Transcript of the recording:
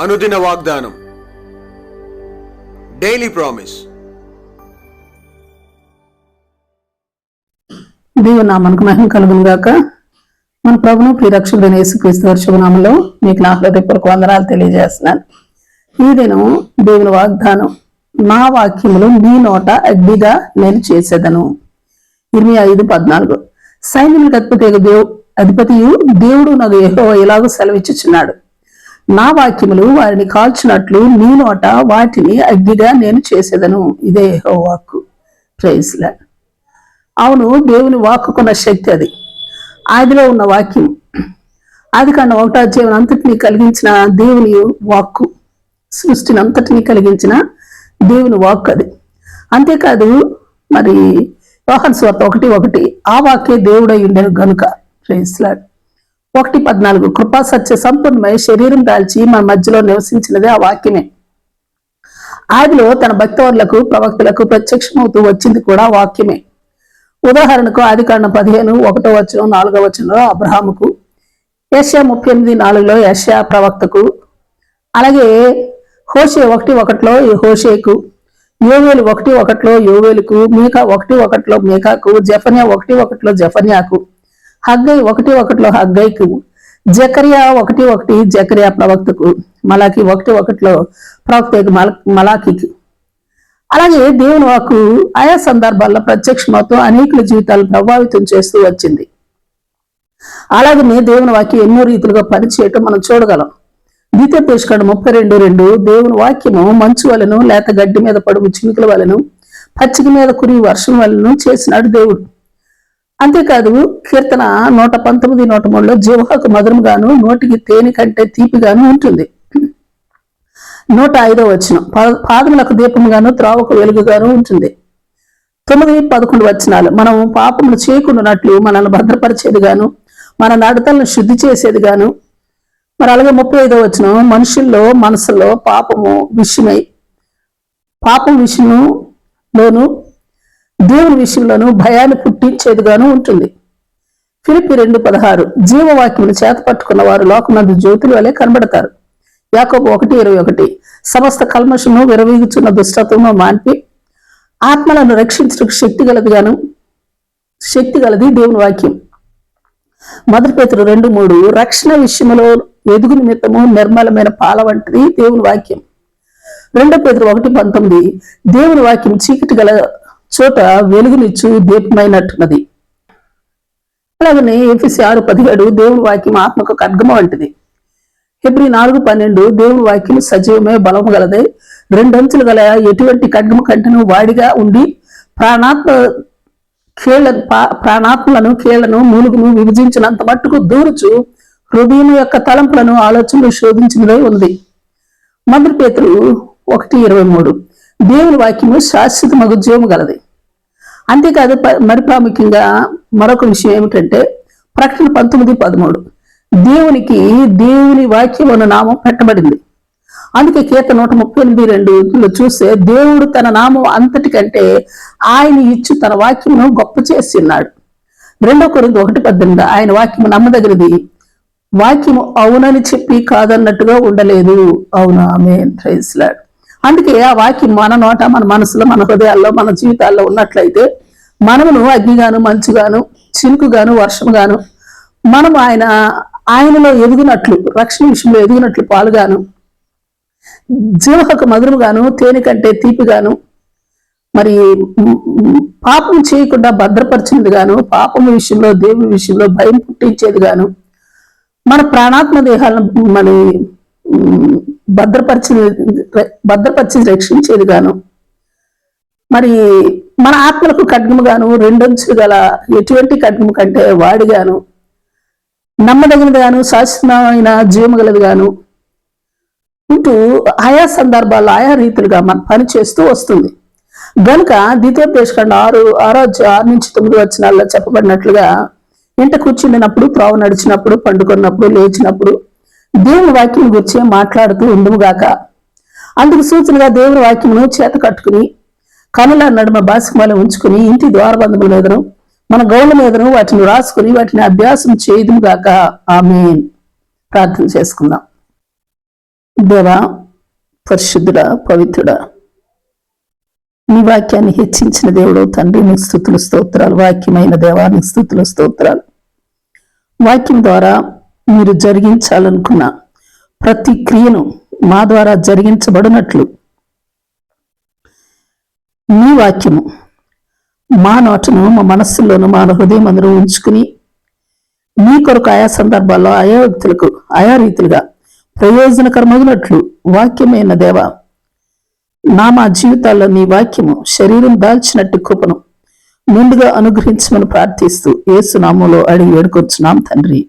అనుదిన వాగ్దానం. Daily promise దేవుని నామనకు మహిమ కలుగును గాక. మన ప్రభును ప్రియరక్షకుడైన యేసుక్రీస్తు వారి శుభనామంలో మీకు నా హృదయపూర్వక వందనాలు తెలియజేస్తున్నాను. ఈ దినం దేవుని వాగ్దానం నా వాక్యములు మీ నోట అగ్నిగా నేను చేసేదను. ఇరవై ఐదు పద్నాలుగు. సైన్యములకు అధిపతి దేవు అధిపతియు దేవుడు నాకు ఎహో ఇలాగూ సెలవిచ్చుచున్నాడు. నా వాక్యములు వారిని కాల్చినట్లు నీ నోట వాటిని అగ్గిగా నేను చేసేదను. ఇదే యెహోవా వాక్కు ప్రైజ్లా అవును దేవుని వాక్కుకున్న శక్తి అది. ఆదిలో ఉన్న వాక్యం. ఆది కన్నా ఒకటో జీవన అంతటిని కలిగించిన దేవుని వాక్కు సృష్టిని అంతటినీ కలిగించిన దేవుని వాక్కు అది. అంతేకాదు మరి వాహన స్వార్థ ఒకటి ఒకటి ఆ వాక్యే దేవుడై ఉండేది గనుక. ప్రైజ్లాడ్ ఒకటి పద్నాలుగు. కృపా సత్య సంపూర్ణమై శరీరం దాల్చి మన మధ్యలో నివసించినదే ఆ వాక్యమే. ఆదిలో తన భక్తవర్లకు ప్రవక్తలకు ప్రత్యక్షమవుతూ వచ్చింది కూడా వాక్యమే. ఉదాహరణకు ఆది కాండం పదిహేను ఒకటో వచనం నాలుగో వచనంలో అబ్రహాముకు ఏషియా ముప్పై ఎనిమిది నాలుగులో ఏషియా ప్రవక్తకు అలాగే హోషే ఒకటి ఒకటిలో ఈ హోషేకు యోవేలు ఒకటి ఒకటిలో యోవేలుకు మీకా ఒకటి ఒకటిలో మీకాకు జఫన్యా ఒకటి ఒకటిలో జఫన్యాకు హగ్గై ఒకటి ఒకటిలో హగ్గైకు జకరియా ఒకటి ఒకటి జకరియా ప్రవక్తకు మలాకి ఒకటి ఒకటిలో ప్రవక్త మలాకికి అలాగే దేవుని వాకు ఆయా సందర్భాల్లో ప్రత్యక్షమవుతూ అనేకుల జీవితాలు ప్రభావితం చేస్తూ వచ్చింది. అలాగనే దేవుని వాక్యం ఎన్నో రీతిలుగా పనిచేయటం మనం చూడగలం. ద్వితీయ పేష్కాడు ముప్పై రెండు రెండు దేవుని వాక్యము మంచు వలను లేత గడ్డి మీద పడుగు చినుకుల వలను పచ్చిక మీద కురి వర్షం వలను చేసినాడు దేవుడు. అంతేకాదు కీర్తన నూట పంతొమ్మిది నూట మూడులో జీవహకు మధురముగాను నోటికి తేనె కంటే తీపిగాను ఉంటుంది. నూట ఐదో వచ్చిన పాదములకు దీపముగాను త్రావకు వెలుగుగాను ఉంటుంది. తొమ్మిది పదకొండు వచనాలు. మనం పాపములు చేయకుండానట్లు మనల్ని భద్రపరిచేది గాను మన నడతలను శుద్ధి చేసేది గాను మరి అలాగే ముప్పై ఐదో వచ్చిన మనుషుల్లో మనసులో పాపము విషయమై పాపం విషయంలోను దేవుని విషయంలోనూ భయాన్ని పుట్టించేదిగాను ఉంటుంది. ఫిలిపి రెండు పదహారు జీవవాక్యములు చేత పట్టుకున్న వారు లోకమందు జ్యోతుల వలె కనబడతారు. యాకోబు ఒకటి ఇరవై ఒకటి సమస్త కల్మషము విరవీగుచున్న దుష్టత్వము మాన్పి ఆత్మలను రక్షించడానికి శక్తి గలదిగాను శక్తి గలది దేవుని వాక్యం. మొదటి పేతులు రెండు మూడు రక్షణ విషయంలో ఎదుగు నిమిత్తము నిర్మలమైన పాల వంటిది దేవుని వాక్యం. రెండో పేతులు ఒకటి పంతొమ్మిది దేవుని వాక్యం చీకటి గల చోట వెలుగునిచ్చు దీపమైనట్టున్నది. అలాగనే ఏపీసీ ఆరు పదిహేడు దేవుని వాక్యం ఆత్మకు ఖడ్గమ వంటిది. ఫిబ్రి నాలుగు పన్నెండు దేవుని వాక్యం సజీవమే బలము గలదే. రెండంచులు గల ఎటువంటి ఖడ్గమ కంటను వాడిగా ఉండి ప్రాణాత్మ కీళ్ళ ప్రాణాత్మలను కీళ్ళను మూలుగును విభజించినంత మట్టుకు దూరుచు హృదయం యొక్క తలంపులను ఆలోచనలు శోధించినదై ఉంది మొదటి పేతులు ఒకటి ఇరవై మూడు. దేవుని వాక్యము శాశ్వత మగుజ్యోము గలది. అంతేకాదు మరి ప్రాముఖ్యంగా మరొక విషయం ఏమిటంటే ప్రకటన పంతొమ్మిది పదమూడు. దేవునికి దేవుని వాక్యం అన్న నామం పెట్టబడింది. అందుకే కీర్త నూట ముప్పై ఎనిమిది రెండు చూస్తే దేవుడు తన నామం అంతటికంటే ఆయన ఇచ్చు తన వాక్యమును గొప్ప చేసి ఉన్నాడు. రెండో కొరింది ఒకటి పద్దెనిమిది. ఆయన వాక్యము నమ్మదగినది వాక్యము అవునని చెప్పి కాదన్నట్టుగా ఉండలేదు. అవునా ఆమె ప్రైస్లాడ్ అందుకే ఆ వాక్యం మన నోట మన మనసులో మన హృదయాల్లో మన జీవితాల్లో ఉన్నట్లయితే మనమును అగ్నిగాను మంచుగాను చినుకుగాను వర్షముగాను మనం ఆయన ఆయనలో ఎదుగునట్లు రక్షణ విషయంలో ఎదుగునట్లు పాలుగాను జీవహకు మధురముగాను తేనె కంటే తీపిగాను మరి పాపం చేయకుండా భద్రపరిచినది గాను పాపం విషయంలో దేవుని విషయంలో భయం పుట్టించేది గాను మన ప్రాణాత్మ దేహాలను మన భద్రపరిచి భద్రపరిచి రక్షించేది గాను. మరి మన ఆత్మలకు ఖడ్గము గాను గల ఎటువంటి ఖడ్గము కంటే వాడిగాను నమ్మదగినది గాను శాశ్వతమైన జీవము గలది గాను ఉంటూ ఆయా సందర్భాల్లో ఆయా రీతులుగా మన పని చేస్తూ వస్తుంది. గనుక ద్వితీయోపదేశకాండ ఆరు ఆరో ఆరు నుంచి తొమ్మిది వచ్చినాల్లో చెప్పబడినట్లుగా ఇంట కూర్చుండినప్పుడు ప్రావు నడిచినప్పుడు పండుకున్నప్పుడు లేచినప్పుడు దేవుని వాక్యం గురించి మాట్లాడుతూ ఉండుముగాక. అందుకు సూచనగా దేవుని వాక్యమును చేత కట్టుకుని కనుల నడుమ బాసికమాల ఉంచుకుని ఇంటి ద్వారబంధము మీదను మన గౌల మీదను వాటిని రాసుకుని వాటిని అభ్యాసం చేయదుగాక ఆమె ప్రార్థన చేసుకుందాం. దేవా పరిశుద్ధుడ పవిత్రుడా నీ వాక్యాన్ని హెచ్చించిన దేవుడు తండ్రి నీ స్థుతులు స్తోత్రాలు వాక్యమైన దేవా నీ స్థుతులు స్తోత్రాలు. వాక్యం ద్వారా మీరు జరిగించాలనుకున్న ప్రతి క్రియను మా ద్వారా జరిగించబడినట్లు. మీ వాక్యము మా నోటను మా మనస్సులోను మా హృదయం అందరూ ఉంచుకుని మీ కొరకు ఆయా సందర్భాల్లో ఆయా వ్యక్తులకు ఆయా రీతిలుగా ప్రయోజనకరమగినట్లు వాక్యమైన దేవ నా మా జీవితాల్లో నీ వాక్యము శరీరం దాల్చినట్టు కృపను ముందుగా అనుగ్రహించమని ప్రార్థిస్తూ ఏసునామంలో అడిగి వేడుకొచ్చున్నాం తండ్రి.